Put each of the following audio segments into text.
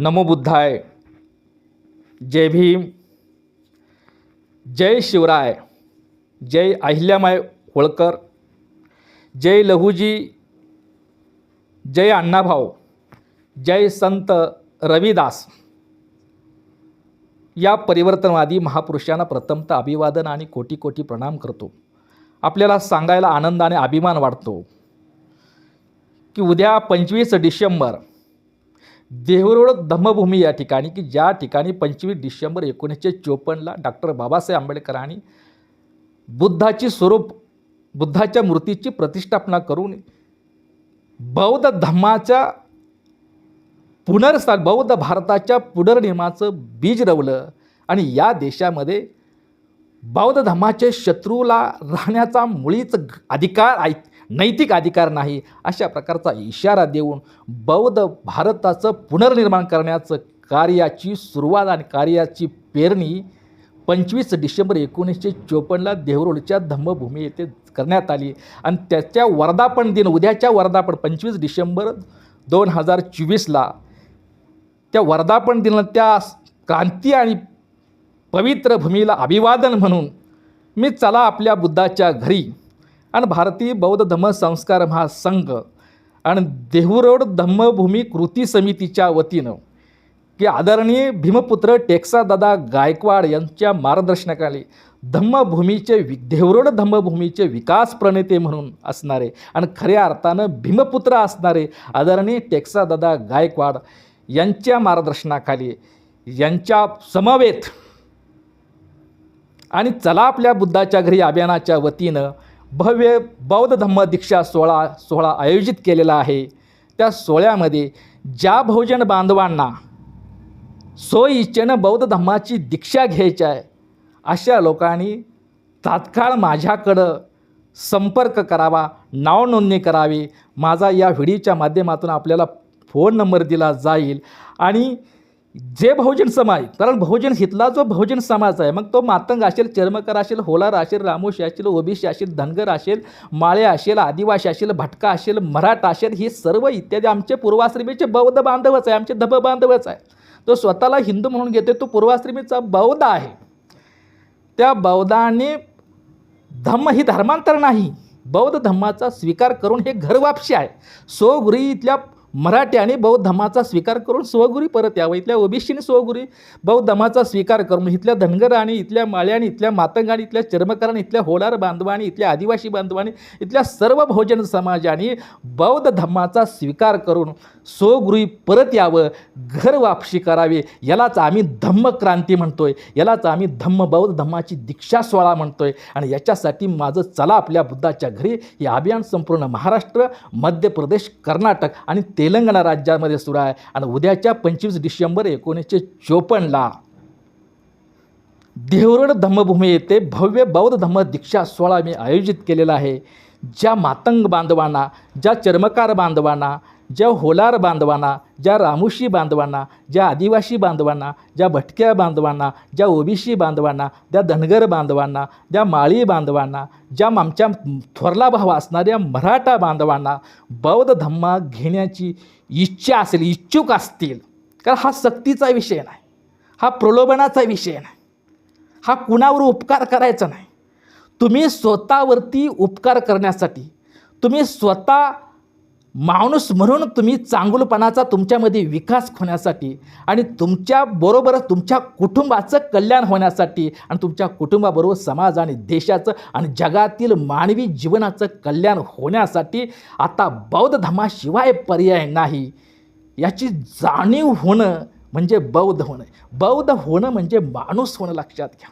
नमो बुद्धाय. जय भीम. जय शिवराय. जय अहिल्यामाय होळकर. जय लहूजी जय अण्णाभाऊ. जय संत रविदास. या परिवर्तनवादी महापुरुषांना प्रथमतः अभिवादन आणि कोटी कोटी प्रणाम करतो. आपल्याला सांगायला आनंद आणि अभिमान वाटतो. की उद्या पंचवीस डिसेंबर देहरोड धम्मभूमी या ठिकाणी की ज्या ठिकाणी पंचवीस डिसेंबर एकोणीसशे चोपन्नला डॉक्टर बाबासाहेब आंबेडकरांनी बुद्धाची स्वरूप बुद्धाच्या मूर्तीची प्रतिष्ठापना करून बौद्ध धम्माच्या पुनर्स्था बौद्ध भारताच्या पुनर्निर्माणाचं बीज रवलं आणि या देशामध्ये बौद्ध धर्माचे शत्रूला राहण्याचा मुळीच अधिकार आहे. नैतिक अधिकार नाही अशा प्रकारचा इशारा देऊन बौद्ध भारताचं पुनर्निर्माण करण्याचं कार्याची सुरुवात आणि कार्याची पेरणी पंचवीस डिसेंबर एकोणीसशे चोपन्नला देहरोडच्या धम्मभूमी येथे करण्यात आली. आणि त्याच्या वर्धापन दिन उद्याच्या वर्धापन पंचवीस डिसेंबर दोन हजार चोवीसला त्या वर्धापन दिनाला त्या क्रांती आणि पवित्र भूमीला अभिवादन म्हणून मी चला आपल्या बुद्धाच्या घरी आणि भारतीय बौद्ध धम्म संस्कार महासंघ आणि देहूरोड धम्मभूमी कृती समितीच्या वतीनं की आदरणीय भीमपुत्र टेक्सादादा गायकवाड यांच्या मार्गदर्शनाखाली धम्मभूमीचे वि देवरोड धम्मभूमीचे विकास प्रणेते म्हणून असणारे आणि खऱ्या अर्थानं भीमपुत्र असणारे आदरणीय टेक्सादादा गायकवाड यांच्या मार्गदर्शनाखाली यांच्या समवेत आणि चला आपल्या बुद्धाच्या घरी अभियानाच्या वतीनं भव्य बौद्ध धम्म दीक्षा सोहळा सोहळा आयोजित केलेला आहे. त्या सोहळ्यामध्ये ज्या बहुजन बांधवांना सोयीच्छेनं बौद्ध धम्माची दीक्षा घ्यायची आहे अशा लोकांनी तात्काळ माझ्याकडं संपर्क करावा नाव नोंदणी करावी. माझा या व्हिडिओच्या माध्यमातून आपल्याला फोन नंबर दिला जाईल आणि जे बहुजन समाज कारण बहुजन हितला जो बहुजन समाज आहे मग तो मातंग असेल चर्मकर असेल होलार असेल रामोशी असेल ओबीसी असेल धनगर असेल माळे असेल आदिवासी असेल भटका असेल मराठा असेल हे सर्व इत्यादी आमचे पूर्वाश्रमीचे बौद्ध बांधवच आहे आमचे धब बांधवच आहे. तो स्वतःला हिंदू म्हणून घेते तो पूर्वाश्रमीचा बौद्ध आहे. त्या बौद्धाने धम्म ही धर्मांतर नाही बौद्ध धम्माचा स्वीकार करून हे घरवापशी आहे. स्वगुरी इथल्या मराठी आणि बौद्ध धमाचा स्वीकार करून स्वगुरी परत यावं. इथल्या ओबीसीने स्वगुरी बौद्ध धमाचा स्वीकार करून इथल्या धनगर आणि इथल्या माळ्या आणि इथल्या मातंगाने इथल्या चर्मकाराने इथल्या होलार बांधवानी इथल्या आदिवासी बांधवानी इथल्या सर्व भोजन समाजाने बौद्ध धम्माचा स्वीकार करून स्वगुरी परत यावं घर वापशी करावी. यालाच आम्ही धम्मक्रांती म्हणतोय. यालाच आम्ही धम्म बौद्ध धम्माची दीक्षा सोहळा म्हणतोय. आणि याच्यासाठी माझं चला आपल्या बुद्धाच्या घरी हे अभियान संपूर्ण महाराष्ट्र मध्य प्रदेश कर्नाटक आणि ते तेलंगणा राज्यामध्ये सुरू आहे. आणि उद्याच्या पंचवीस डिसेंबर एकोणीसशे चोपन्नला देवरड धम्मभूमी येथे भव्य बौद्ध धम्म दीक्षा सोहळा मी आयोजित केलेला आहे. ज्या मातंग बांधवांना ज्या चर्मकार बांधवांना ज्या होलार बांधवांना ज्या रामुशी बांधवांना ज्या आदिवासी बांधवांना ज्या भटक्या बांधवांना ज्या ओबीसी बांधवांना ज्या धनगर बांधवांना ज्या माळी बांधवांना ज्या आमच्या थोरला भाव असणाऱ्या मराठा बांधवांना बौद्ध धम्मा घेण्याची इच्छा असेल इच्छुक असतील. कारण हा सक्तीचा विषय नाही. हा प्रलोभनाचा विषय नाही. हा कुणावर उपकार करायचा नाही. तुम्ही स्वतःवरती उपकार करण्यासाठी तुम्ही स्वतः माणूस म्हणून तुम्ही चांगुलपणाचा तुमच्यामध्ये विकास होण्यासाठी आणि तुमच्याबरोबरच तुमच्या कुटुंबाचं कल्याण होण्यासाठी आणि तुमच्या कुटुंबाबरोबर समाज आणि देशाचं आणि जगातील मानवी जीवनाचं कल्याण होण्यासाठी आता बौद्ध धर्माशिवाय पर्याय नाही. याची जाणीव होणं म्हणजे बौद्ध होणं. बौद्ध होणं म्हणजे माणूस होणं लक्षात घ्या.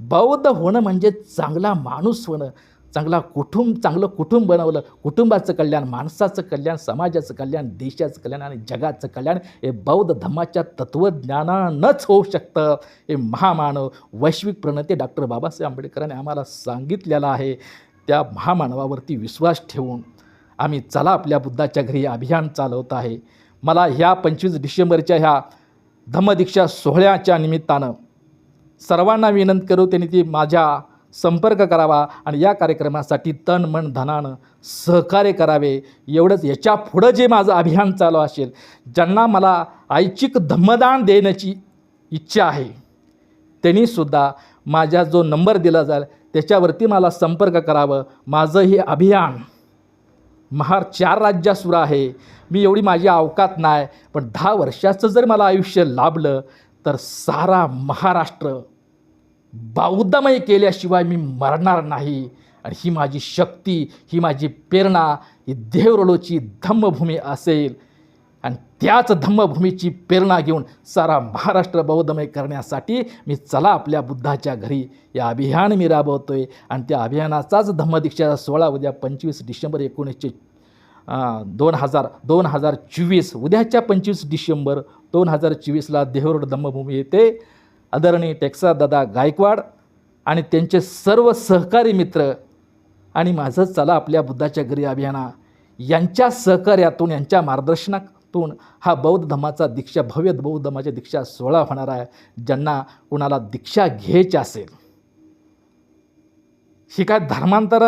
बौद्ध होणं म्हणजे चांगला माणूस होणं. चांगला कुटुंब चांगलं कुटुंब बनवलं. कुटुंबाचं कल्याण माणसाचं कल्याण समाजाचं कल्याण देशाचं कल्याण आणि जगाचं कल्याण हे बौद्ध धर्माच्या तत्त्वज्ञानानंच होऊ शकतं. हे महामानव वैश्विक प्रणते डॉक्टर बाबासाहेब आंबेडकरांनी आम्हाला सांगितलेलं आहे. त्या महामानवावरती विश्वास ठेवून आम्ही चला आपल्या बुद्धाच्या घरी अभियान चालवत आहे. मला ह्या पंचवीस डिसेंबरच्या ह्या धम्मदीक्षा सोहळ्याच्या निमित्तानं सर्वांना विनंती करू त्यांनी ती माझ्या संपर्क करावा आणि या कार्यक्रमासाठी तन मन धनानं सहकार्य करावे. एवढंच याच्या पुढं जे माझं अभियान चालू असेल ज्यांना मला ऐच्छिक धम्मदान देण्याची इच्छा आहे त्यांनीसुद्धा माझ्या जो नंबर दिला जाईल त्याच्यावरती मला संपर्क करावं. माझं हे अभियान महार चार राज्यात सुरू आहे. मी एवढी माझी अवकात नाही पण दहा वर्षाचं जर मला आयुष्य लाभलं तर सारा महाराष्ट्र बौद्धमय केल्याशिवाय मी मरणार नाही. आणि ही माझी शक्ती ही माझी प्रेरणा ही देवरोलोची धम्मभूमी असेल. आणि त्याच धम्मभूमीची प्रेरणा घेऊन सारा महाराष्ट्र बौद्धमय करण्यासाठी मी चला आपल्या बुद्धाच्या घरी. या अभियान मी राबवतो आहे आणि त्या अभियानाचाच धम्मदीक्षाचा सोहळा उद्या पंचवीस डिसेंबर एकोणीसशे दोन हजार दोन हजार चोवीस उद्याच्या पंचवीस डिसेंबर दोन हजार चोवीसला देहरोड धम्मभूमी येते. आदरणीय टेक्सा दादा गायकवाड आणि त्यांचे सर्व सहकारी मित्र आणि माझं चला आपल्या बुद्धाच्या घरी अभियाना. यांच्या सहकार्यातून यांच्या मार्गदर्शनातून हा बौद्ध धर्माचा दीक्षा भव्य बौद्ध धर्माच्या दीक्षा सोहळा होणार आहे. ज्यांना कुणाला दीक्षा घ्यायची असेल ही काय धर्मांतर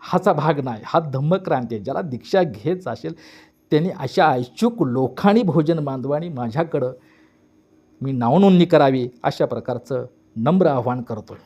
हाचा भाग नाही. हा धम्मक्रांती आहे. ज्याला दीक्षा घ्यायचं असेल त्यांनी अशा ऐच्छुक लोखाणी भोजन बांधवानी माझ्याकडं मी नावनोंदणी करावी अशा प्रकारचं नम्र आव्हान करतो